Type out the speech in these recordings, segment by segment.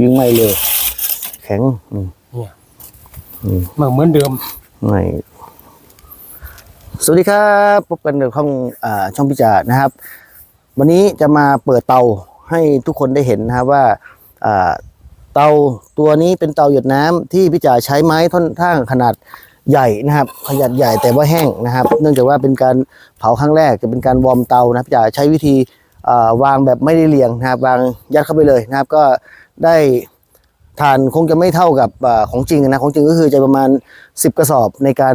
ยิ่งไหม้เร็วแข็งอืมเนี่ยอืมเหมือนเหมือนเดิมไหม้สวัสดีครับพบกันในช่องอ่าช่องพิจารณ์นะครับ วันนี้จะมาเปิดเตาให้ทุกคนได้เห็นนะครับว่าอ่าเตาตัวนี้เป็นเตาหยดน้ำที่พิจารใช้ไม้ท่อนข้างขนาดใหญ่นะครับ ขนาดใหญ่แต่ว่าแห้งนะครับ เนื่องจากว่าเป็นการเผาครั้งแรกจะเป็นการวอร์มเตานะพิจารใช้วิธีอ่าวางแบบไม่ได้เรียงนะครับ วางยัดเข้าไปเลยนะครับ ก็ ได้ทานคงจะไม่เท่ากับอของจริงนะของจริงก็คือจะประมาณ 10 กระสอบในการ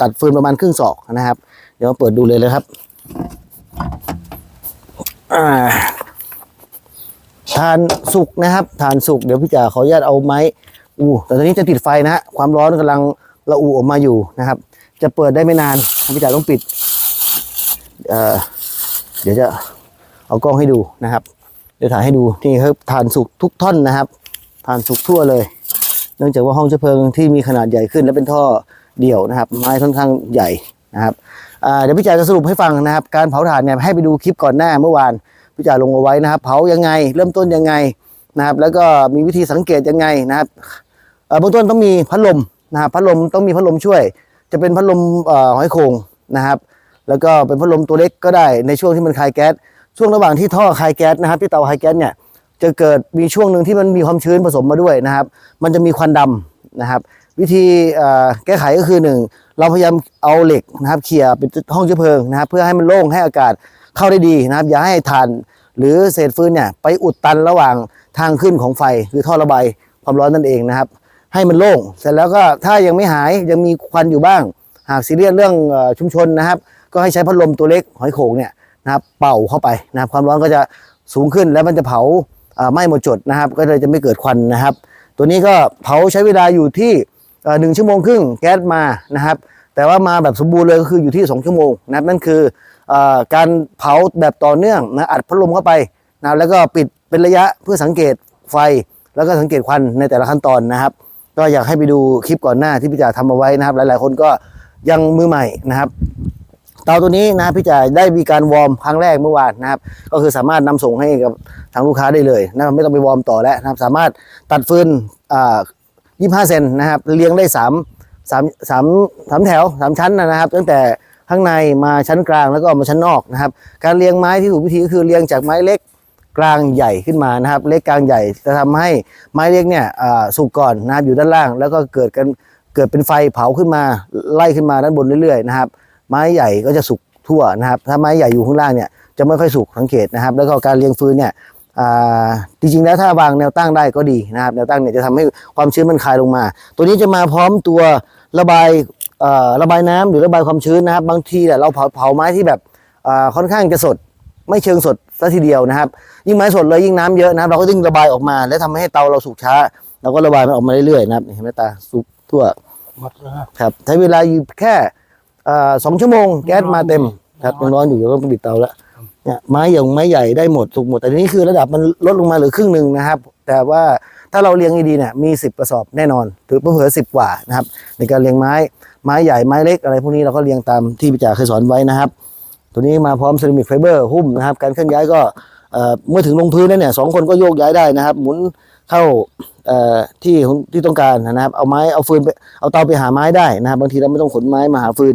ตัดฟืนประมาณครึ่งศอกนะครับ เดี๋ยวมาเปิดดูเลยเลยครับอ่าทานสุกนะครับทานสุกเดี๋ยวพี่จ๋าขออนุญาตเอาไม้อู้แต่ตอนนี้จะติดไฟนะฮะความร้อนกำลังระอุออกมาอยู่นะครับ จะเปิดได้ไม่นานพี่จ๋าต้องปิดเเดี๋ยวจะเอากล้องให้ดูนะครับ ดี๋ยวถ่ายให้ดูนี่ครับทานสุกทุกท่อนนะครับ ทานสุกทั่วเลย เนื่องจากว่าห้องเชื้อเพลิงที่มีขนาดใหญ่ขึ้น และเป็นท่อเดี่ยวนะครับ ไม้ค่อนข้างใหญ่นะครับเดี๋ยวพี่จ๋าจะสรุปให้ฟังนะครับ การเผาถ่านเนี่ยให้ไปดูคลิปก่อนหน้าเมื่อวานพี่จ๋าลงเอาไว้นะครับ เผายังไง เริ่มต้นยังไงนะครับ แล้วก็มีวิธีสังเกตยังไงนะครับเบื้องต้นต้องมีพัดลมนะครับพัดลมต้องมีพัดลมช่วย จะเป็นพัดลมหอยโข่งนะครับ แล้วก็เป็นพัดลมตัวเล็กก็ได้ในช่วงที่มันคลายแก๊ส ช่วงระหว่างที่ท่อคายแก๊สนะครับที่เตาคายแก๊สเนี่ยจะเกิดมีช่วงหนึ่งที่มันมีความชื้นผสมมาด้วยนะครับ มันจะมีควันดำนะครับ วิธีแก้ไขก็คือหนึ่งเราพยายามเอาเหล็กนะครับเขี่ยเป็นห้องเชื้อเพลิงนะครับ เพื่อให้มันโล่งให้อากาศเข้าได้ดีนะครับ อย่าให้ถ่านหรือเศษฟืนเนี่ยไปอุดตันระหว่างทางขึ้นของไฟคือท่อระบายความร้อนนั่นเองนะครับ ให้มันโล่งเสร็จแล้วก็ถ้ายังไม่หายยังมีควันอยู่บ้าง หากซีเรียสเรื่องชุมชนนะครับ ก็ให้ใช้พัดลมตัวเล็กหอยโขงเนี่ย นะครับเป่าเข้าไปนะครับความร้อนก็จะสูงขึ้นแล้วมันจะเผาไหม้หมดจดนะครับ ก็เลยจะไม่เกิดควันนะครับ ตัวนี้ก็เผาใช้เวลาอยู่ที่หนึ่งชั่วโมงครึ่งแก๊สมานะครับ แต่ว่ามาแบบสมบูรณ์เลยก็คืออยู่ที่ 2 ชั่วโมงนะครับนั่นคืออการเผาแบบต่อเนื่องนะอัดพัดลมเข้าไปนะแล้วก็ปิดเป็นระยะเพื่อสังเกตไฟ แล้วก็สังเกตควันในแต่ละขั้นตอนนะครับ ก็อยากให้ไปดูคลิปก่อนหน้าที่พี่จ่าทำเอาไว้นะครับ หลายๆ คนก็ยังมือใหม่นะครับ เตาตัวนี้นะพี่จ่ายได้มีการวอร์มครั้งแรกเมื่อวานนะครับ ก็คือสามารถนำส่งให้กับทางลูกค้าได้เลยนะครับไม่ต้องไปวอร์มต่อแล้วนะครับ สามารถตัดฟืนอ่า25เซนนะครับเรียงได้3 3 3 3แถว3ชั้นนะครับ ตั้งแต่ข้างในมาชั้นกลางแล้วก็มาชั้นนอกนะครับ การเรียงไม้ที่ถูกวิธีก็คือเรียงจากไม้เล็กกลางใหญ่ขึ้นมานะครับ เล็กกลางใหญ่จะทำให้ไม้เล็กเนี่ยอ่าสุกก่อนนะครับอยู่ด้านล่าง แล้วก็เกิดกันเกิดเป็นไฟเผาขึ้นมาไล่ขึ้นมาด้านบนเรื่อยๆนะครับ ไม้ใหญ่ก็จะสุกทั่วนะครับ ถ้าไม้ใหญ่อยู่ข้างล่างเนี่ยจะไม่ค่อยสุกสังเกตนะครับ แล้วก็การเรียงฟืนเนี่ยอ่าจริงๆแล้วถ้าวางแนวตั้งได้ก็ดีนะครับแนวตั้งเนี่ยจะทำให้ความชื้นมันคลายลงมา ตัวนี้จะมาพร้อมตัวระบายเอ่อระบายน้ำหรือระบายความชื้นนะครับ บางทีเนี่ยเราเผาเผาไม้ที่แบบอ่าค่อนข้างจะสดไม่เชิงสดซะทีเดียวนะครับ ยิ่งไม้สดเลยยิ่งน้ำเยอะนะครับเราก็ยิ่งระบายออกมา และทำให้เตาเราสุกช้าเราก็ระบายมันออกมาเรื่อยๆนะครับเห็นไหมตาสุกทั่วหมดแล้วครับใช้เวลาอยู่แค่เอ่อ สองชั่วโมงแก๊สมาเต็มครับยังร้อนอยู่ก็ต้องปิดเตาแล้วเนี่ยไม้อย่างไม้ใหญ่ได้หมดสุกหมด แต่ทีนี้คือระดับมันลดลงมาเหลือครึ่งหนึ่งนะครับ แต่ว่าถ้าเราเลี้ยงดีๆเนี่ยมีสิบกระสอบแน่นอนถือเผื่อสิบกว่านะครับ ในการเลี้ยงไม้ไม้ใหญ่ไม้เล็กอะไรพวกนี้เราก็เลี้ยงตามที่พี่จ่าเคยสอนไว้นะครับ ตัวนี้มาพร้อมเซรามิกไฟเบอร์หุ้มนะครับ การเคลื่อนย้ายก็เอ่อเมื่อถึงลงพื้นแล้วเนี่ยสองคนก็โยกย้ายได้นะครับ หมุนเข้าเอ่อ ที่ที่ต้องการนะครับเอาไม้เอาฟืนไปเอาเตาไปหาไม้ได้นะครับ บางทีเราไม่ต้องขนไม้มาหาฟืน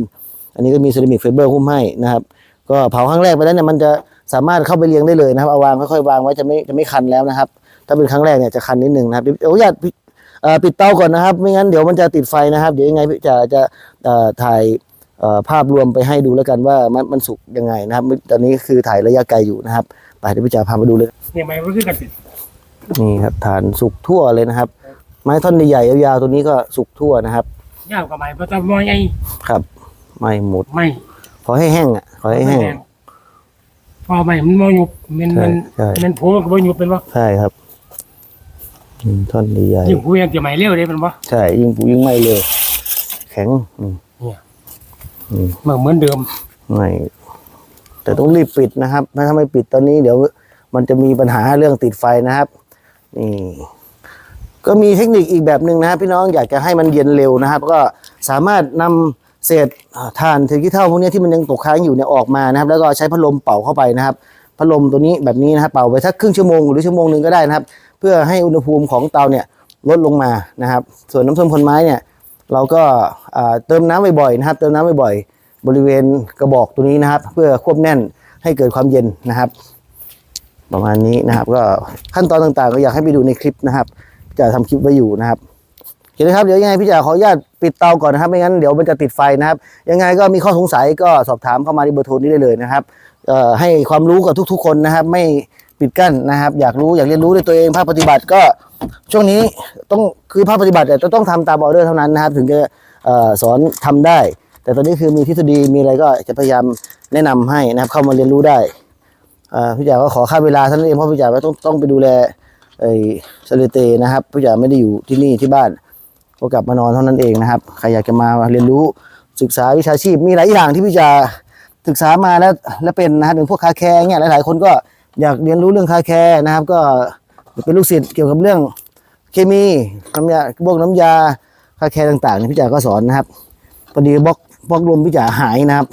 อันนี้ก็มีเซรามิกไฟเบอร์หุ้มให้นะครับ ก็เผาครั้งแรกไปแล้วเนี่ยมันจะสามารถเข้าไปเรียงได้เลยนะครับเอาวางค่อยๆวางไว้จะไม่จะไม่คันแล้วนะครับ ถ้าเป็นครั้งแรกเนี่ยจะคันนิดนึงนะครับเดี๋ยวเดี๋ยวขออนุญาตปิดเอ่อปิดเตาก่อนนะครับ ไม่งั้นเดี๋ยวมันจะติดไฟนะครับ เดี๋ยวยังไงพี่จะจะถ่ายภาพรวมไปให้ดูแล้วกันว่ามันมันสุกยังไงนะครับ ตอนนี้คือถ่ายระยะไกลอยู่นะครับ ไปเดี๋ยวพี่จะพามาดูเลยเนี่ยไม่รู้สึกกันสิ นี่ครับฐานสุกทั่วเลยนะครับ ไม้ท่อนใหญ่ๆยาวๆตัวนี้ก็สุกทั่วนะครับยาวกับไม้เพราะจะมอไงครับ ไม่หมดไม่ขอให้แห้งอะขอให้แห้งพอไม่มันมอยุบมันใช่มันใช่มันโผล่กับมอยุบเป็นวะใช่ครับอืมท่อนใหญ่ยิ่งพูดยังจะไม่เร็วเลยเป็นวะๆใช่ยิ่งปูยิ่งไหม้เร็วแข็งอืมเนี่ยอืมเหมือนเหมือนเดิมไม่แต่ต้องรีบปิดนะครับ ถ้าไม่ปิดตอนนี้เดี๋ยวมันจะมีปัญหาเรื่องติดไฟนะครับ นี่ก็มีเทคนิคอีกแบบหนึ่งนะครับพี่น้องอยากจะให้มันเย็นเร็วนะครับ ก็สามารถนำเศษอ่าถ่านเศษขี้เถ้าพวกนี้ที่มันยังตกค้างอยู่เนี่ยออกมานะครับ แล้วก็ใช้พัดลมเป่าเข้าไปนะครับพัดลมตัวนี้แบบนี้นะครับเป่าไปสักครึ่งชั่วโมงหรือชั่วโมงหนึ่งก็ได้นะครับ เพื่อให้อุณหภูมิของเตาเนี่ยลดลงมานะครับ ส่วนน้ำส้มคนไม้เนี่ยเราก็เติมน้ำบ่อยๆนะครับ เติมน้ำบ่อยๆบริเวณกระบอกตัวนี้นะครับ เพื่อควบแน่นให้เกิดความเย็นนะครับ ประมาณนี้นะครับ ก็ขั้นตอนต่างๆ ก็อยากให้ไปดูในคลิปนะครับจะทำคลิปไว้อยู่นะครับโอเคนะครับเดี๋ยวยังไงพี่จ๋าขออนุญาตปิดเตาก่อนนะครับไม่งั้นเดี๋ยวมันจะติดไฟนะครับ ยังไงก็มีข้อสงสัยก็สอบถามเข้ามาที่เบอร์โทรนี้ได้เลยนะครับให้ความรู้กับทุก ๆ คนนะครับ ไม่ปิดกั้นนะครับ อยากรู้อยากเรียนรู้ด้วยตัวเองภาคปฏิบัติก็ช่วงนี้ต้องคือภาคปฏิบัติจะต้องทำตามออเดอร์เท่านั้นนะครับ ถึงจะสอนทำได้ แต่ตอนนี้คือมีทฤษฎีมีอะไรก็จะพยายามแนะนำให้นะครับเข้ามาเรียนรู้ได้ เอ่อพี่จ๋าก็ขอค่าเวลาท่านเองเพราะพี่จ๋าก็ต้องต้องไปดูแลไอ้สเลเตนะครับพี่จ๋าไม่ได้อยู่ที่นี่ที่บ้านก็กลับมานอนเท่านั้นเองนะครับใครอยากจะมาเรียนรู้ศึกษาวิชาชีพ มีหลายอย่างที่พี่จะศึกษามาแล้วและเป็นนะครับอย่างพวกคาแคร์เนี่ยหลาย ๆ คนก็อยากเรียนรู้เรื่องคาแคร์นะครับ ก็เป็นลูกศิษย์เกี่ยวกับเรื่องเคมีน้ำยาพวกน้ำยาคาแคร์ต่างๆเนี่ยพี่จ๋าก็สอนนะครับพอดีบล็อกบล็อกรวมพี่จ๋าหายนะครับ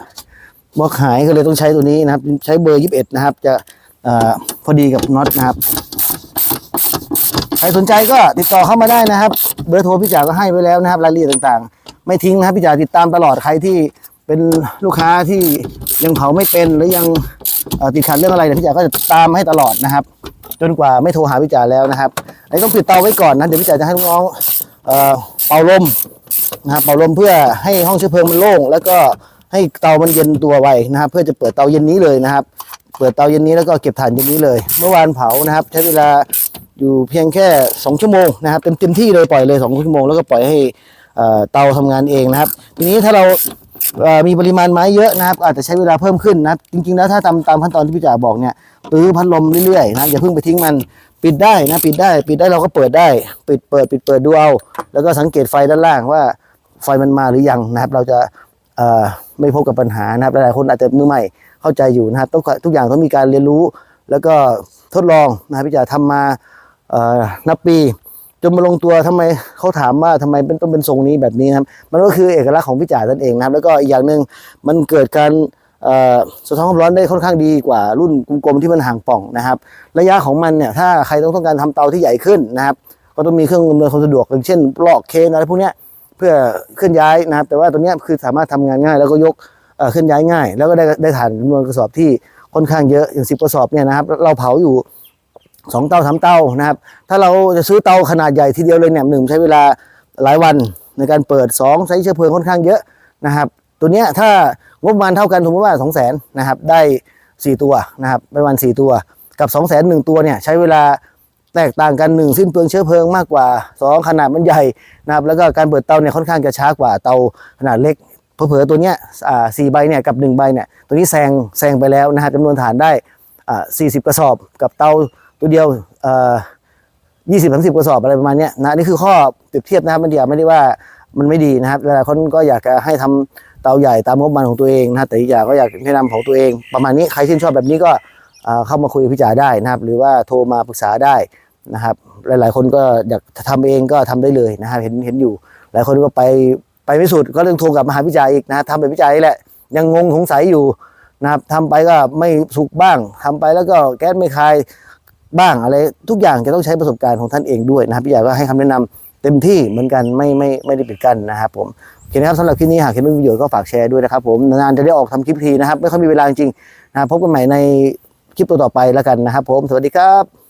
บล็อกหายก็เลยต้องใช้ตัวนี้นะครับ ใช้เบอร์ 21 นะครับ จะอพอดีกับน็อตนะครับ ใครสนใจก็ติดต่อเข้ามาได้นะครับ เบอร์โทรพี่จ๋าก็ให้ไว้แล้วนะครับ รายละเอียดต่างๆ ไม่ทิ้งนะครับพี่จ๋าติดตามตลอดใครที่เป็นลูกค้าที่ยังเผาไม่เป็นหรือยังติดขัดเรื่องอะไรเนี่ยพี่จ๋าก็จะตามให้ตลอดนะครับ จนกว่าไม่โทรหาพี่จ๋าแล้วนะครับไอ้ต้องปิดเตาไว้ก่อนนะเดี๋ยวพี่จ๋าจะให้น้องเอ่อเป่าลมนะครับเป่าลมเพื่อให้ห้องเชื้อเพลิงมันโล่งแล้วก็ ให้เตามันเย็นตัวไวนะครับ เพื่อจะเปิดเตาเย็นนี้เลยนะครับ เปิดเตาเย็นนี้แล้วก็เก็บถ่านเย็นนี้เลย เมื่อวานเผานะครับ ใช้เวลาอยู่เพียงแค่ 2 ชั่วโมงนะครับเต็มเต็มที่เลยปล่อยเลย2ชั่วโมงแล้วก็ปล่อยให้เตาทำงานเองนะครับ ทีนี้ถ้าเรามีปริมาณไม้เยอะนะครับ อาจจะใช้เวลาเพิ่มขึ้นนะครับ จริง ๆ แล้วถ้าตามตามขั้นตอนที่พี่จ๋าบอกเนี่ยตื้อพัดลมเรื่อยๆนะอย่าเพิ่งไปทิ้งมันปิดได้นะปิดได้ ปิดได้เราก็เปิดได้ ปิดเปิด ปิดเปิดดูเอาแล้วก็สังเกตไฟด้านล่างว่าไฟมันมาหรือยังนะครับ เราจะ ไม่พบกับปัญหานะครับหลายๆคนอาจจะมือใหม่เข้าใจอยู่นะครับต้องทุกอย่างต้องมีการเรียนรู้ แล้วก็ทดลองนะครับพี่จ๋าทำมาเอ่อนับปี จนมาลงตัวทำไมเขาถามว่าทำไมเป็นต้องเป็นทรงนี้แบบนี้นะครับ มันก็คือเอกลักษณ์ของพี่จ่านั่นเองนะครับ แล้วก็อีกอย่างหนึ่งมันเกิดการสะท้อนความร้อนได้ค่อนข้างดีกว่ารุ่นกลมๆที่มันห่างป่องนะครับ ระยะของมันเนี่ยถ้าใครต้องต้องการทำเตาที่ใหญ่ขึ้นนะครับ ก็ต้องมีเครื่องอำนวยความสะดวกอย่างเช่นลอกเคนอะไรพวกเนี้ย เพื่อเคลื่อนย้ายนะครับ แต่ว่าตัวนี้คือสามารถทำงานง่าย แล้วก็ยกเคลื่อนย้ายง่าย แล้วก็ได้ได้ฐานจำนวนกระสอบที่ค่อนข้างเยอะอย่างสิบกระสอบเนี่ยนะครับเราเผาอยู่สองเตาสามเตานะครับ ถ้าเราจะซื้อเตาขนาดใหญ่ทีเดียวเลยเนี่ยหนึ่งใช้เวลาหลายวันในการเปิดสองใช้เชื้อเพลิงค่อนข้างเยอะนะครับ ตัวเนี้ยถ้างบประมาณเท่ากันสมมติว่าสองแสนนะครับได้สี่ตัวนะครับประมาณสี่ตัว กับสองแสนหนึ่งตัวเนี่ยใช้เวลา แตกต่างกันหนึ่งสิ้นเปลืองเชื้อเพลิงมากกว่าสองขนาดมันใหญ่นะครับแล้วก็การเปิดเตาเนี่ยค่อนข้างจะช้ากว่าเตาขนาดเล็กเผลอๆตัวเนี้ยอ่าสี่ใบเนี่ยกับหนึ่งใบเนี่ยตัวนี้แซงแซงไปแล้วนะครับจำนวนฐานได้อ่าสี่สิบกระสอบกับเตาตัวเดียวอ่อยี่สิบสามสิบกระสอบอะไรประมาณเนี้ยนะนี่คือข้อเปรียบเทียบนะครับมันเดียวไม่ได้ว่ามันไม่ดีนะครับหลายๆคนก็อยากจะให้ทำเตาใหญ่ตามงบประมาณของตัวเองนะแต่อีกอย่างก็อยากแนะนำของตัวเอง ประมาณนี้ใครชื่นชอบแบบนี้ก็เอ่อเข้ามาคุยกับพี่จ๋าได้นะครับ หรือว่าโทรมาปรึกษาได้ นะครับ หลาย ๆ คนก็อยากทำเองก็ทำได้เลยนะครับเห็นเห็นอยู่ หลายคนก็ไปไปไม่สุดก็ต้องโทรกลับมหาพี่จ๋าอีกนะทำแบบพี่จ๋านี่แหละยังงงสงสัยอยู่นะครับทำไปก็ไม่สุกบ้างทำไปแล้วก็แก๊สไม่คายบ้างอะไรทุกอย่างจะต้องใช้ประสบการณ์ของท่านเองด้วยนะครับพี่ใหญ่ก็ให้คำแนะนำเต็มที่เหมือนกันไม่ไม่ไม่ได้ปิดกั้นนะครับผมโอเคนะครับสำหรับคลิปนี้หากเห็นเป็นประโยชน์ก็ฝากแชร์ด้วยนะครับผมนานๆจะได้ออกทำคลิปทีนะครับไม่ค่อยมีเวลาจริงๆนะพบกันใหม่ในคลิปต่อไปแล้วกันนะครับผมสวัสดีครับ